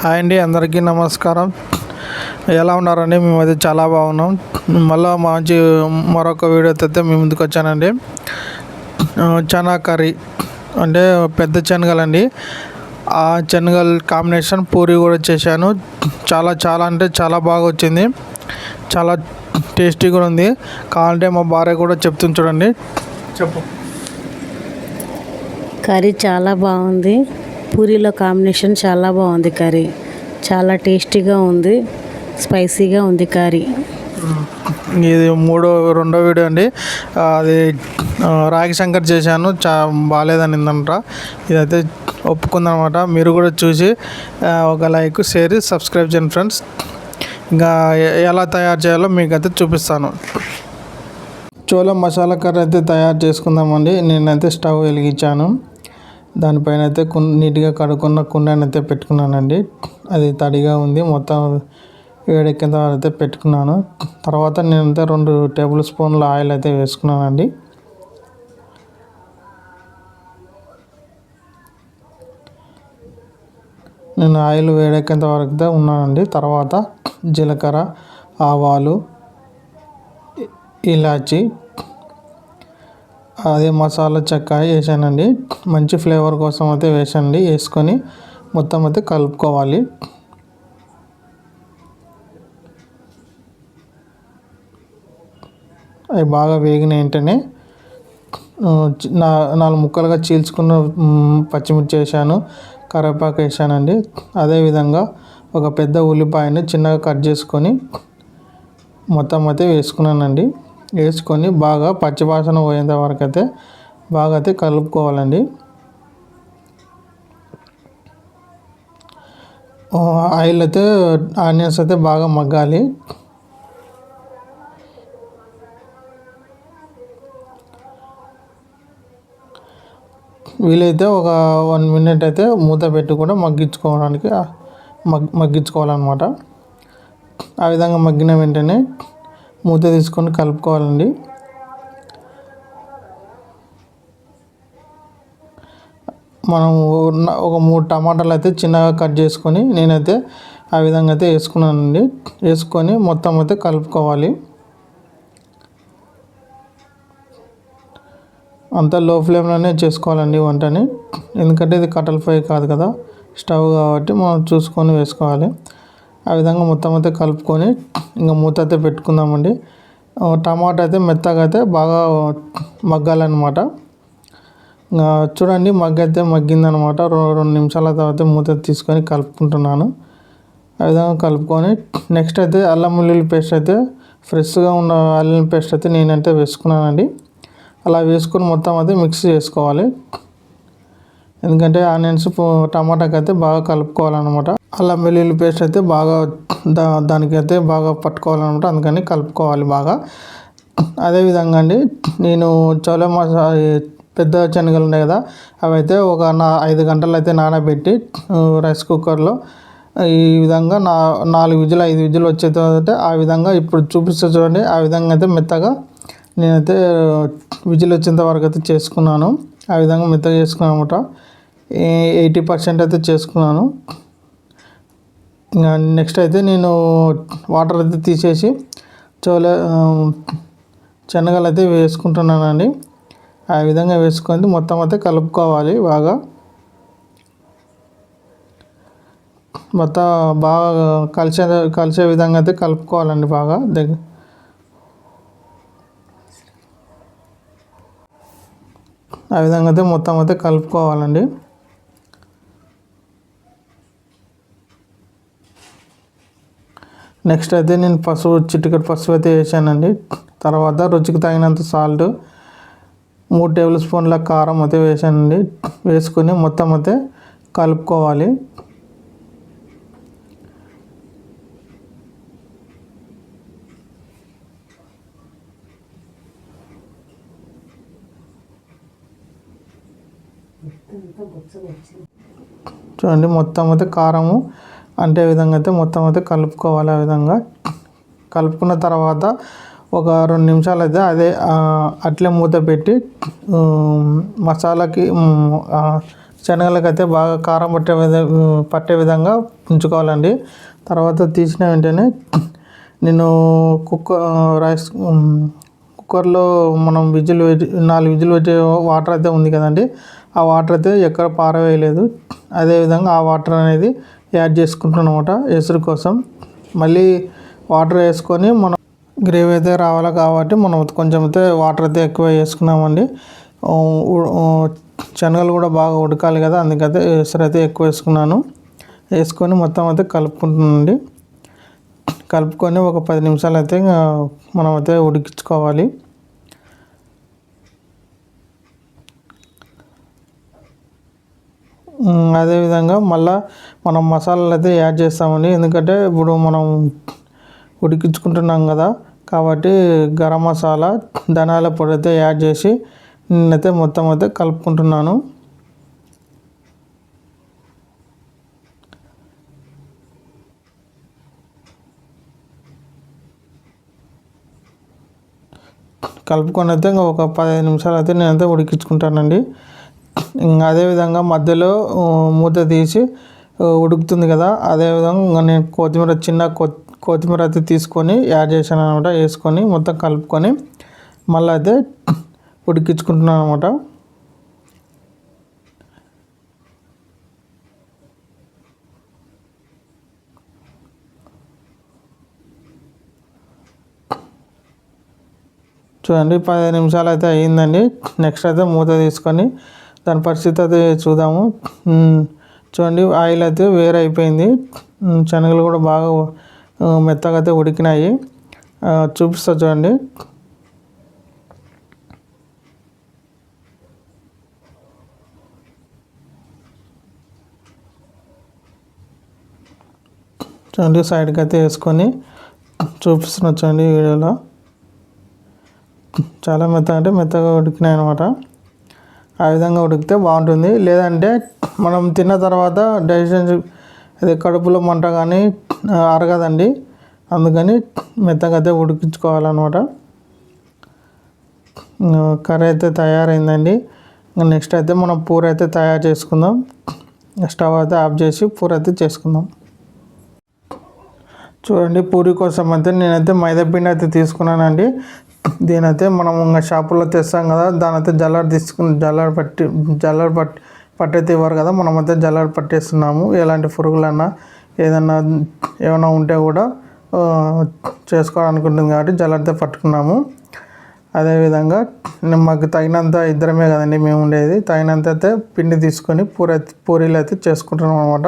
Hi అండి అందరికీ నమస్కారం. ఎలా ఉన్నారండి? మేము అయితే చాలా బాగున్నాం. మళ్ళీ మంచి మరొక వీడియో అయితే మీ ముందుకు వచ్చానండి. చనా కర్రీ అంటే పెద్ద శనగలండి ఆ శనగలు కాంబినేషన్ పూరి కూడా చేశాను. చాలా చాలా అంటే చాలా బాగా వచ్చింది. చాలా టేస్టీ కూడా ఉంది. కావాలంటే మా భార్య కూడా చెప్తుంది చూడండి. చెప్పు. కర్రీ చాలా బాగుంది. పూరీలో కాంబినేషన్ చాలా బాగుంది కర్రీ. చాలా టేస్టీగా ఉంది స్పైసీగా ఉంది కర్రీ. ఇది మూడో రెండో వీడియో అండి. అది రాగి శంకర్ చేశాను. చా బాగాలేదని ఇందంట ఇదైతే ఒప్పుకుందనమాట. మీరు కూడా చూసి ఒక లైక్ షేర్ సబ్స్క్రైబ్ చేయండి ఫ్రెండ్స్. ఇంకా ఎలా తయారు చేయాలో మీకు అయితే చూపిస్తాను. చోళ మసాలా కర్రీ అయితే తయారు చేసుకుందామండి. నేనైతే స్టవ్ వెలిగించాను. దానిపైన అయితే కు నీట్గా కడుక్కున్న కుండని అయితే పెట్టుకున్నానండి. అది తడిగా ఉంది. మొత్తం వేడెక్కిన తర్వాత అయితే పెట్టుకున్నాను. తర్వాత నేనైతే రెండు టేబుల్ స్పూన్ల ఆయిల్ అయితే వేసుకున్నానండి. నేను ఆయిల్ వేడెక్కేంత వరకు అయితే ఉన్నానండి. తర్వాత జీలకర్ర ఆవాలు ఇలాచి అదే మసాలా చెక్క వేసానండి. మంచి ఫ్లేవర్ కోసం అయితే వేసండి. వేసుకొని మొత్తం అయితే కలుపుకోవాలి. అవి బాగా వేగిన వెంటనే నా నాలుగు ముక్కలుగా చీల్చుకున్న పచ్చిమిర్చి వేసాను. కరివేపాకు వేసానండి. అదేవిధంగా ఒక పెద్ద ఉల్లిపాయని చిన్నగా కట్ చేసుకొని మొత్తం అయితే వేసుకున్నానండి. వేసుకొని బాగా పచ్చివాసన పోయేంత వరకు అయితే బాగా అయితే కలుపుకోవాలండి. ఆయిల్ అయితే ఆనియన్స్ అయితే బాగా మగ్గాలి. వీలైతే ఒక వన్ మినిట్ అయితే మూత పెట్టి కూడా మగ్గించుకోవడానికి మగ్ మగ్గించుకోవాలన్నమాట. ఆ విధంగా మగ్గిన వెంటనే మూత తీసుకొని కలుపుకోవాలండి. మనం ఒక మూడు టమాటాలు అయితే చిన్నగా కట్ చేసుకొని నేనైతే ఆ విధంగా అయితే వేసుకున్నానండి. వేసుకొని మొత్తం అయితే కలుపుకోవాలి. అంతా లో ఫ్లేమ్లోనే చేసుకోవాలండి వంటని. ఎందుకంటే ఇది కట్టెల ఫ్రై కాదు కదా స్టవ్ కాబట్టి మనం చూసుకొని వేసుకోవాలి. ఆ విధంగా మొత్తం అయితే కలుపుకొని ఇంకా మూత అయితే పెట్టుకుందామండి. టమాటా అయితే మెత్తగా అయితే బాగా మగ్గాలన్నమాట. ఇంకా చూడండి మగ్గ అయితే మగ్గిందనమాట రెండు నిమిషాల తర్వాత మూత తీసుకొని కలుపుకుంటున్నాను. ఆ విధంగా కలుపుకొని నెక్స్ట్ అయితే అల్లం వెల్లుల్లి పేస్ట్ అయితే ఫ్రెష్గా ఉన్న అల్లం పేస్ట్ అయితే నేనైతే వేసుకున్నానండి. అలా వేసుకొని మొత్తం అయితే మిక్స్ చేసుకోవాలి. ఎందుకంటే ఆనియన్స్ టమాటాకి అయితే బాగా కలుపుకోవాలన్నమాట. అల్లం వెల్లుల్లి పేస్ట్ అయితే బాగా దా దానికైతే బాగా పట్టుకోవాలన్నమాట. అందుకని కలుపుకోవాలి బాగా. అదేవిధంగా అండి నేను చోలే మసా పెద్ద శనగలు ఉన్నాయి కదా అవి అయితే ఒక నా ఐదు గంటలు అయితే నానబెట్టి రైస్ కుక్కర్లో ఈ విధంగా నా నాలుగు విజులు ఐదు విజులు వచ్చే తర్వాత ఆ విధంగా ఇప్పుడు చూపిస్తే చూడండి. ఆ విధంగా అయితే మెత్తగా నేనైతే విజిల్ వచ్చేంత వరకు అయితే చేసుకున్నాను. ఆ విధంగా మెత్తగా చేసుకున్నాను అనమాట ఎయిటీ పర్సెంట్ అయితే చేసుకున్నాను. నెక్స్ట్ అయితే నేను వాటర్ అయితే తీసేసి చోలే శనగలు అయితే వేసుకుంటున్నానండి. ఆ విధంగా వేసుకొని మొత్తం అయితే కలుపుకోవాలి బాగా. మొత్తం బాగా కలిసే కలిసే విధంగా అయితే కలుపుకోవాలండి బాగా. దగ్గర ఆ విధంగా అయితే మొత్తం అయితే కలుపుకోవాలండి. నెక్స్ట్ అయితే నేను పసుపు చిటికెట్ పసుపు అయితే వేసానండి. తర్వాత రుచికి తగినంత సాల్ట్ మూడు టేబుల్ స్పూన్ల కారం అయితే వేసానండి. వేసుకొని మొత్తం అయితే కలుపుకోవాలి. చూడండి మొత్తం అయితే కారము అంటే విధంగా అయితే మొత్తం అయితే కలుపుకోవాలి ఆ విధంగా. కలుపుకున్న తర్వాత ఒక రెండు నిమిషాలు అయితే అదే అట్లే మూత పెట్టి మసాలాకి శనగలకైతే బాగా కారం పట్టే విధ పట్టే విధంగా ఉంచుకోవాలండి. తర్వాత తీసిన వెంటనే నేను కుక్కర్ రైస్ కుక్కర్లో మనం విజిల్ పెట్టి నాలుగు విజిల్ పెట్టే వాటర్ అయితే ఉంది కదండి. ఆ వాటర్ అయితే ఎక్కడ పారవేయలేదు. అదేవిధంగా ఆ వాటర్ అనేది యాడ్ చేసుకుంటున్నాం అనమాట ఎసురు కోసం. మళ్ళీ వాటర్ వేసుకొని మనం గ్రేవీ అయితే రావాలి కాబట్టి మనం కొంచెం అయితే వాటర్ అయితే ఎక్కువ వేసుకున్నామండి. శనగలు కూడా బాగా ఉడకాలి కదా అందుకైతే ఎసురు అయితే ఎక్కువ వేసుకున్నాను. వేసుకొని మొత్తం అయితే కలుపుకుంటున్నానండి. కలుపుకొని ఒక పది నిమిషాలు అయితే మనం అయితే ఉడికించుకోవాలి. అదేవిధంగా మళ్ళీ మనం మసాలాలు అయితే యాడ్ చేస్తామండి. ఎందుకంటే ఇప్పుడు మనం ఉడికించుకుంటున్నాం కదా కాబట్టి గరం మసాలా ధనాల పొడి అయితే యాడ్ చేసి నేనైతే మొత్తం అయితే కలుపుకుంటున్నాను. కలుపుకొని అయితే ఇంకా ఒక పదిహేను నిమిషాలు అయితే నేనైతే ఉడికించుకుంటానండి. అదేవిధంగా మధ్యలో మూత తీసి ఉడుకుతుంది కదా అదేవిధంగా నేను కొత్తిమీర చిన్న కొత్ కొత్తిమీర అయితే తీసుకొని యాడ్ చేశాను అనమాట వేసుకొని మొత్తం కలుపుకొని మళ్ళీ అయితే ఉడికించుకుంటున్నాను అనమాట. చూడండి పదిహేను నిమిషాలు అయితే అయ్యిందండి. నెక్స్ట్ అయితే మూత తీసుకొని దాని పరిస్థితి అయితే చూద్దాము. చూడండి ఆయిల్ అయితే వేరే అయిపోయింది. శనగలు కూడా బాగా మెత్తగా అయితే ఉడికినాయి. చూపిస్తా చూడండి. చూడండి సైడ్కి అయితే వేసుకొని చూపిస్తున్నా చూడండి వీడియోలో. చాలా మెత్తగా అంటే మెత్తగా ఉడికినాయి అనమాట ఆ విధంగా ఉడికితే బాగుంటుంది. లేదంటే మనం తిన్న తర్వాత డైజెషన్ అది కడుపులో మంట కానీ అరగదండి. అందుకని మెత్తగా అయితే ఉడికించుకోవాలన్నమాట. కర్రీ అయితే తయారైందండి. నెక్స్ట్ అయితే మనం పూర అయితే తయారు చేసుకుందాం. స్టవ్ అయితే ఆఫ్ చేసి పూర అయితే చేసుకుందాం. చూడండి పూరి కోసం అయితే నేనైతే మైదా పిండి అయితే తీసుకున్నానండి. దీనైతే మనం ఇంకా షాపులో తెస్తాం కదా దాని అయితే జల్లర్ తీసుకుని జల్లర్ పట్టి జల్లర్ పట్టి పట్టయితే ఇవ్వరు కదా మనం అయితే జల్లర్ పట్టేస్తున్నాము. ఎలాంటి పురుగులన్నా ఏదన్నా ఏమైనా ఉంటే కూడా చేసుకోవాలనుకుంటుంది కాబట్టి జల్లర్తో పట్టుకున్నాము. అదేవిధంగా మాకు తగినంత ఇద్దరమే కదండి మేము ఉండేది. తగినంత అయితే పిండి తీసుకొని పూరి పూరీలు అయితే చేసుకుంటున్నాం అనమాట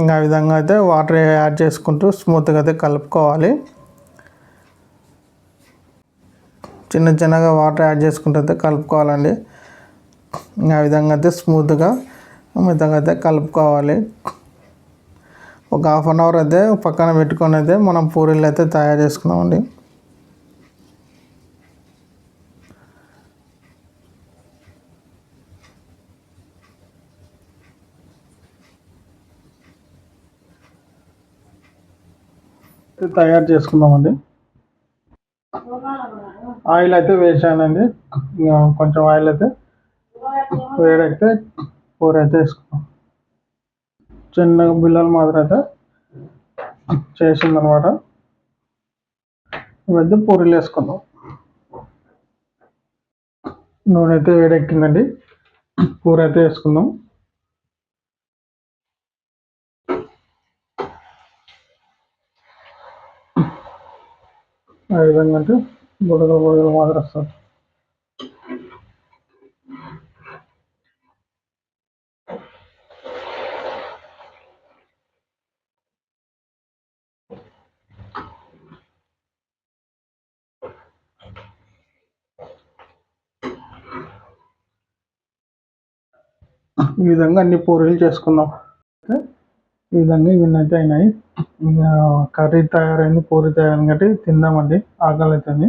ఇంకా విధంగా అయితే వాటర్ యాడ్ చేసుకుంటూ స్మూత్గా అయితే కలుపుకోవాలి. చిన్న చిన్నగా వాటర్ యాడ్ చేసుకుంటే అయితే కలుపుకోవాలండి. ఇంకా ఆ విధంగా అయితే స్మూత్గా మెత్తగా అయితే కలుపుకోవాలి. ఒక హాఫ్ అన్ అవర్ అయితే పక్కన పెట్టుకొని అయితే మనం పూరీలు అయితే తయారు చేసుకున్నామండి తయారు చేసుకున్నామండి ఆయిల్ అయితే వేసానండి. ఇంకా కొంచెం ఆయిల్ అయితే వేడైతే కూర అయితే వేసుకున్నాం. చిన్న బిల్లలు మాత్రం అయితే చేసిందనమాట. ఇవైతే పూరీలు వేసుకుందాం నూనె అయితే వేడెక్కిందండి. కూర అయితే వేసుకుందాం. ఆ విధంగా అంటే బుడగలు బుడగలు మాదిరి వస్తుంది ఈ విధంగా అన్ని పూరీలు చేసుకుందాం. ఈ విధంగా ఇవన్నీ అయితే అయినాయి. కర్రీ తయారైంది పూరి తయారైంది కాబట్టి తిందామండి. ఆకలి అవుతుంది